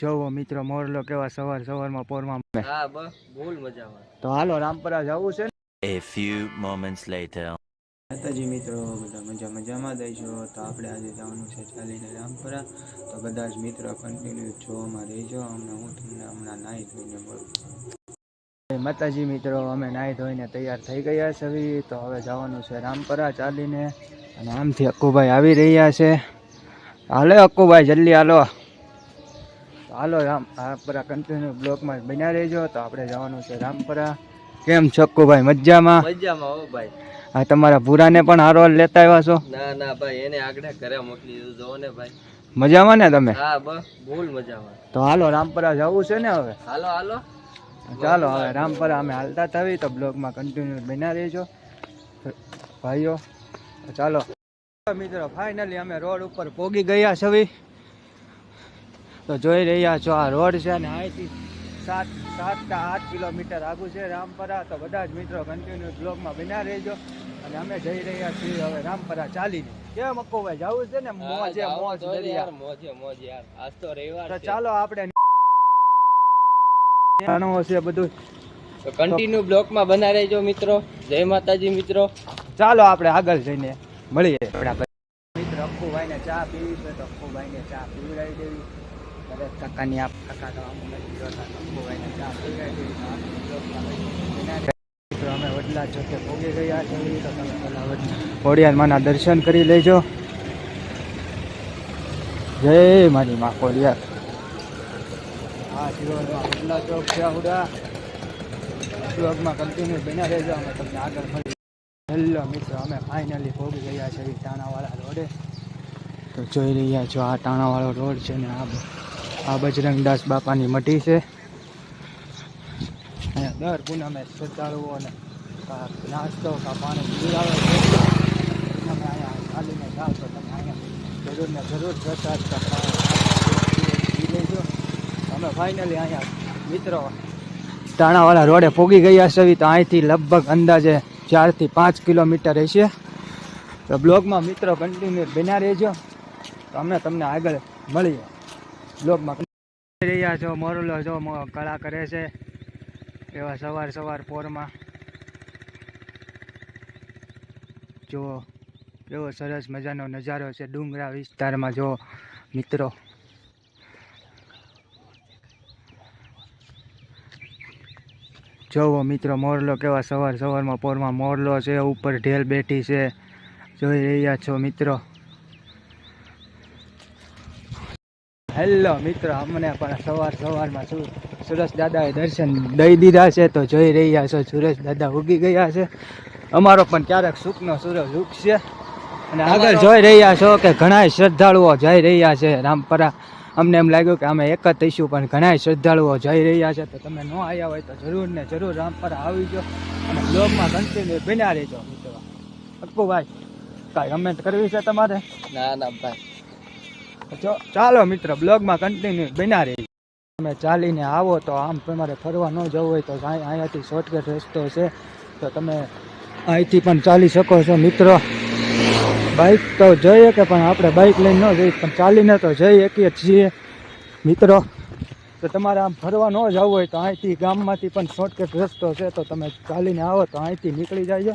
જોવો મિત્રો મોરલો કેવા સવાર સવારમાં પોરમાં હા બસ ભૂલ મજામાં. તો હાલો રામપરા જવું છે ને? A few moments later. માતાજી મિત્રો બધા મજા મજામાં દઈશું તો આપણે આજે જવાનું છે ચાલીને રામપરા. તો બધા જ મિત્રો કન્ટિન્યુ જોવામાં રહેજો. અમને હું તમને હમણાં નાહી ધોઈને બોલું માતાજી મિત્રો અમે નાહી ધોઈને તૈયાર થઈ ગયા છે. તો હવે જવાનું છે રામપરા ચાલીને. અને આમથી અક્કુભાઈ આવી રહ્યા છે. હાલો અક્કુભાઈ જલ્દી હાલો. હાલો રામ રામપરા કન્ટિન્યુ બ્લોકમાં બન્યા રહેજો. તો આપણે જવાનું છે રામપરા. કેમ છો અક્કુભાઈ મજામાં? મજામાં હો ભાઈ. હા તમારા ભૂરાને પણ હારો લેતા આવ્યા છો? ના ના ભાઈ એને આગળ ઘરે મોકલી દીધું. ને ભાઈ. મજામાં ને તમે? હા બસ ભૂલ મજામાં. તો હાલો રામપરા જવું છે ને હવે? હાલો હાલો. ચાલો હવે રામપરા અમે હાલતા થવી તો બ્લોગમાં કન્ટિન્યુ બન્યા રહેજો. ભાઈઓ ચાલો. મિત્રો ફાઇનલી અમે રોડ ઉપર પોગી ગયા છવી તો જોઈ રહ્યા છો આ રોડ છે અને અહીંથી સાત સાત કે આઠ કિલોમીટર આગું છે રામપરા. તો બધા જ મિત્રો કન્ટિન્યુ બ્લોગમાં બન્યા રહેજો. અને અમે જઈ રહ્યા છીએ હવે રામપરા ચાલીને. કેમ મક્કોભાઈ જવું છે ને મોજે મોજ મોજે મોજ યાર. આજ તો રવિવાર તો ચાલો આપણે જાણવો છે બધું. તો કન્ટિન્યુ બ્લોકમાં બના રહેજો મિત્રો. જય માતાજી મિત્રો. ચાલો આપણે આગળ જઈને મળીએ. આપણા મિત્રો અક્કુભાઈને ચા પીવી છે તો અક્કુભાઈને ચા પીવડાવી દેવી. કાકાની આપ કાકા તો ચા પીવડાવી દેવી. મિત્રો અમે વડલા ચોકે પહોંચી ગયા છે તો તમે પહેલાં ખોડિયારમાંના દર્શન કરી લેજો. જય મારી માં ખોડિયાર વડલા ચોક છે બ્લોગમાં કન્ટિન્યુ બન્યા રહેજો. અમે તમને આગળ મળી હેલો મિત્રો, અમે ફાઇનલી પહોંચી ગયા છીએ ટાણાવાળા રોડે. તો જોઈ રહ્યા છો, આ ટાણાવાળો રોડ છે ને આ આ બજરંગદાસ બાપાની મઢી છે. અહીંયા દર પૂનમે શ્રદ્ધાળુઓ અને કા નાસ્તો કા પાણી પીવડાવે છે. તમે અહીંયા ચાલીને જાઓ તો તમે અહીંયા જરૂર ને જરૂર પ્રસાદ કા લેજો. અમે ફાઇનલી અહીંયા મિત્રો ટાણાવાળા રોડે પોગી ગયા છે. તો અહીંથી લગભગ અંદાજે ચારથી પાંચ કિલોમીટર હશે તો બ્લોગમાં મિત્રો કન્ટિન્યુ બન્યા રહેજો. તો અમે તમને આગળ મળીએ. બ્લોગમાં રહ્યા છો. મોરલો જો કળા કરે છે. એવા સવાર સવાર પોરમાં. જો કેવો સરસ મજાનો નજારો છે ડુંગરા વિસ્તારમાં. જો મિત્રો. જોવો મિત્રો મોરલો કેવા સવાર સવારમાં પોરમાં મોરલો છે ઉપર ઢેલ બેઠી છે. જોઈ રહ્યા છો મિત્રો. હેલો મિત્રો અમને પણ સવાર સવારમાં શું સુરેશ દાદાએ દર્શન દઈ દીધા છે તો જોઈ રહ્યા છો સુરેશ દાદા ઉગી ગયા છે. અમારો પણ ક્યારેક સુખનો સૂરજ ઉગશે. અને આગળ જોઈ રહ્યા છો કે ઘણા શ્રદ્ધાળુઓ જઈ રહ્યા છે. રામપરા અમને એમ લાગ્યું કે અમે એક જ થઈશું પણ ઘણા શ્રદ્ધાળુઓ જઈ રહ્યા છે તો તમે ન આવ્યા હોય તો જરૂર ને જરૂર રામપરા આવી જાઓ અને બ્લોગમાં કન્ટિન્યુ બિના રહેજો મિત્રો. અક્કુભાઈ કાંઈ કમેન્ટ કરવી છે તમારે? ના ના ભાઈ. જો ચાલો મિત્ર બ્લોગમાં કન્ટિન્યુ બિના રહી તમે ચાલીને આવો તો આમ તમારે ફરવા ન જવું હોય તો અહીં- અહીંયાથી શોર્ટકટ રસ્તો છે તો તમે અહીંથી પણ ચાલી શકો છો મિત્રો. બાઇક તો જઈએ કે પણ આપણે બાઇક લઈને ન જઈએ, પણ ચાલીને તો જઈ શકીએ છીએ. મિત્રો, તો તમારે આમ ફરવા ન જવું હોય તો અહીંથી ગામમાંથી પણ શોર્ટકટ રસ્તો છે, તો તમે ચાલીને આવો તો અહીંથી નીકળી જાય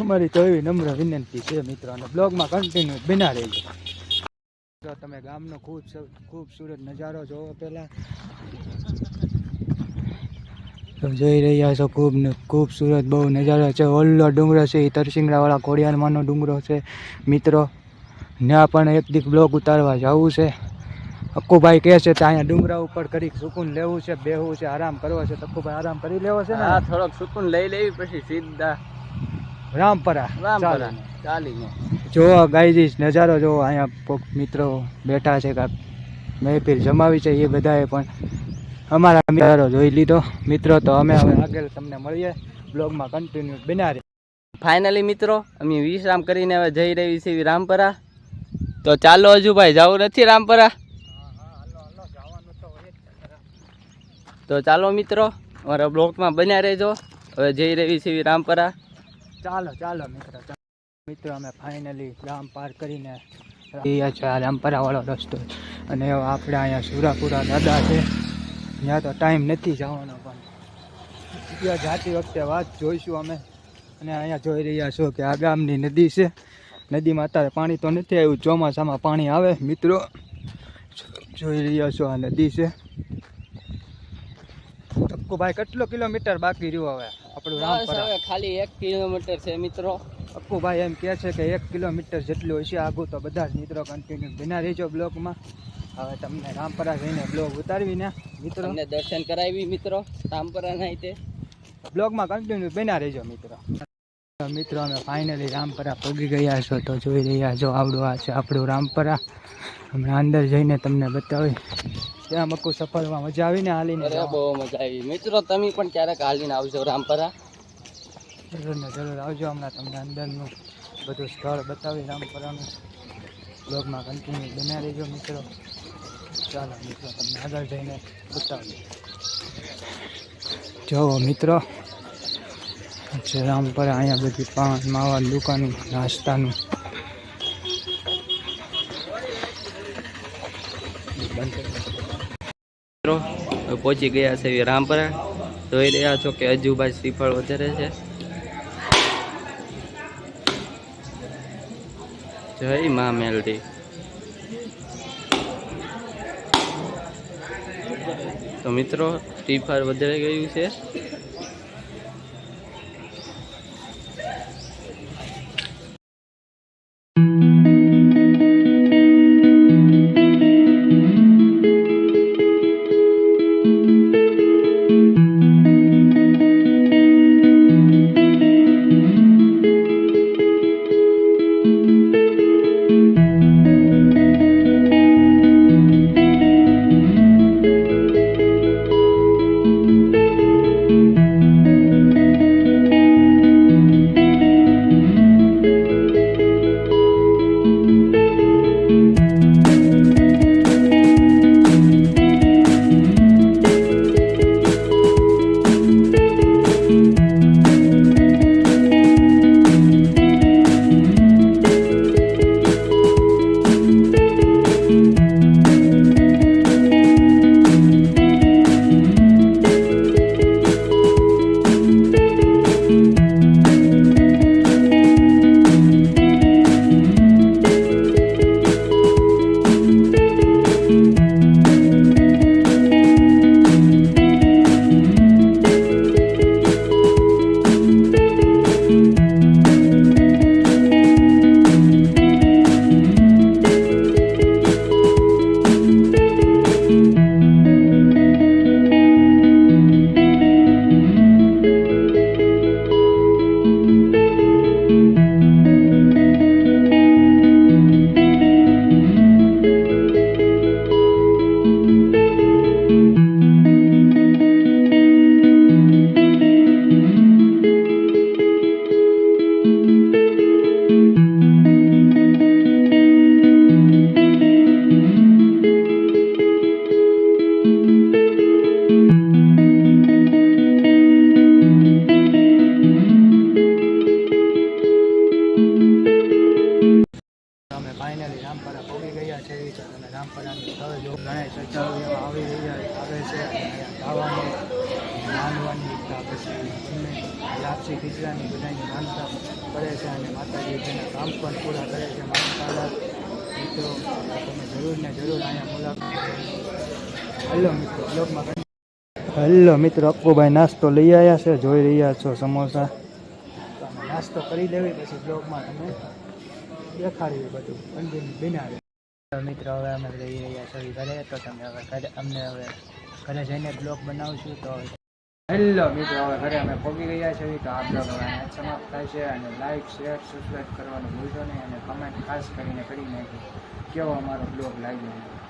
અમારી તો એવી નમ્ર વિનંતી છે મિત્રો, અને બ્લોગમાં કન્ટિન્યુ બિના રહીએ જો તમે ગામનો ખૂબ ખૂબસૂરત નજારો જોવો પહેલા. તો જોઈ રહ્યા છો ખૂબ ખૂબસૂરત બહુ નજારો છે. ઓલ્લો ડુંગરો છે એ તરસિંગડાવાળા ખોડિયારમાંનો ડુંગરો છે. મિત્રો ત્યાં પણ એક દીક બ્લોક ઉતારવા જવું છે. અક્કુભાઈ કહે છે કે અહીંયા ડુંગરા ઉપર કરી સુકૂન લેવું છે બેહવું છે આરામ કરવો છે. તો અક્કુભાઈ આરામ કરી લેવો છે હા ને થોડોક સુકૂન લઈ લેવી પછી સીધા રામપરા. રામપરા. ચાલીને. જોવો ગાયજી નજારો જોવો. અહીંયા મિત્રો બેઠા છે કાંક મહેફિલ જમાવી છે એ બધાએ પણ અમારા મિત્રો જોઈ લીધો. મિત્રો તો અમે હવે આગળ તમને મળીએ. બ્લોગમાં કન્ટિન્યુ બન્યા રહે ફાઇનલી મિત્રો અમે વિશ્રામ કરીને હવે જઈ રહી છીએ રામપરા. તો ચાલો હજુ ભાઈ જવું નથી રામપરા? તો ચાલો મિત્રો અમારા બ્લોકમાં બન્યા રહેજો. હવે જઈ રહી છીએ રામપરા. ચાલો ચાલો મિત્રો મિત્રો અમે ફાઇનલી રામ પાર કરીને રામપરા વાળો રસ્તો અને આપણે અહીંયા સુરાપુરા દાદા છે. ત્યાં તો ટાઈમ નથી જવાનો પણ. ત્યાં જાતી વખતે વાત જોઈશું અમે. અને અહીંયા જોઈ રહ્યા છો કે આ ગામની નદી છે. નદીમાં અત્યારે પાણી તો નથી આવ્યું ચોમાસામાં પાણી આવે. મિત્રો જોઈ રહ્યા છો આ નદી છે. અક્કુભાઈ કેટલો કિલોમીટર બાકી રહ્યો હવે? આપણું રામ રામપરા. ખાલી એક કિલોમીટર છે મિત્રો. અક્કુભાઈ એમ કહે છે કે એક કિલોમીટર જેટલું હશે આગું તો બધા જ મિત્રો કન્ટિન્યુ બિના રહેજો બ્લોગમાં. હવે તમને રામપરા જઈને બ્લોગ ઉતારવીને મિત્રો. તમને દર્શન કરાવી મિત્રો રામપરા ના તે. બ્લોગમાં કન્ટિન્યુ બના રહેજો મિત્રો. મિત્રો અમે ફાઇનલી રામપરા પહોંચી ગયા છો તો જોઈ રહ્યા છો આવડું આ છે આપણું રામપરા. હમણાં અંદર જઈને તમને બતાવી ત્યાં મકુ સફરમાં મજા આવીને હાલીને બહુ મજા આવી. મિત્રો તમે પણ ક્યારેક હાલીને આવજો રામપરા. જરૂર ને જરૂર આવજો હમણાં તમને અંદરનું બધું સ્થળ બતાવી રામપરાનું. બ્લોગમાં કન્ટિન્યુ બન્યા રહેજો મિત્રો. ચાલો મિત્રો તમને આગળ જઈને બતાવીએ. જુઓ મિત્રો રામ રામપરા અહીંયા બધી પાન માવા દુકાનું નાસ્તાનું. મિત્રો પહોંચી ગયા છે રામપરા. જોઈ રહ્યા છો કે અજુભાઈ શ્રીફળ વધારે છે. જય મા મેલડી. તો મિત્રો ફાયર વધારે ગયું છે. તમે સ્થળ જો ઘણા શ્રદ્ધાળુઓ આવી રહ્યા આવે છે ખાવાની માનવાની પછી લાપસી ખીચડાની બધાની માનતા કરે છે અને માતાજી તેના કામ પણ પૂરા કરે છે. માનતાના મિત્રો તમે જરૂર ને જરૂર અહીંયા મુલાકાત હલો મિત્રો બ્લોગમાં હલો મિત્રો અક્કુભાઈ નાસ્તો લઈ આવ્યા છે જોઈ રહ્યા છો સમોસા. નાસ્તો કરી લેવી પછી બ્લોગમાં તમે દેખાડ્યું બધું કન્ટિન્યુ બિના તો મિત્રો, હવે અમે જઈ રહ્યા છીએ ઘરે, તો તમે હવે ઘરે, અમને હવે ઘરે જઈને બ્લોગ બનાવશું, તો હેલો મિત્રો, હવે ઘરે અમે પહોંચી ગયા છીએ, તો આ બ્લોગ હવે સમાપ્ત થાય છે, અને લાઈક શેર સબસ્ક્રાઈબ કરવાનું ભૂલશો નહીં, અને કમેન્ટ ખાસ કરીને કરી નાખી કેવો અમારો બ્લોગ લાગ્યો.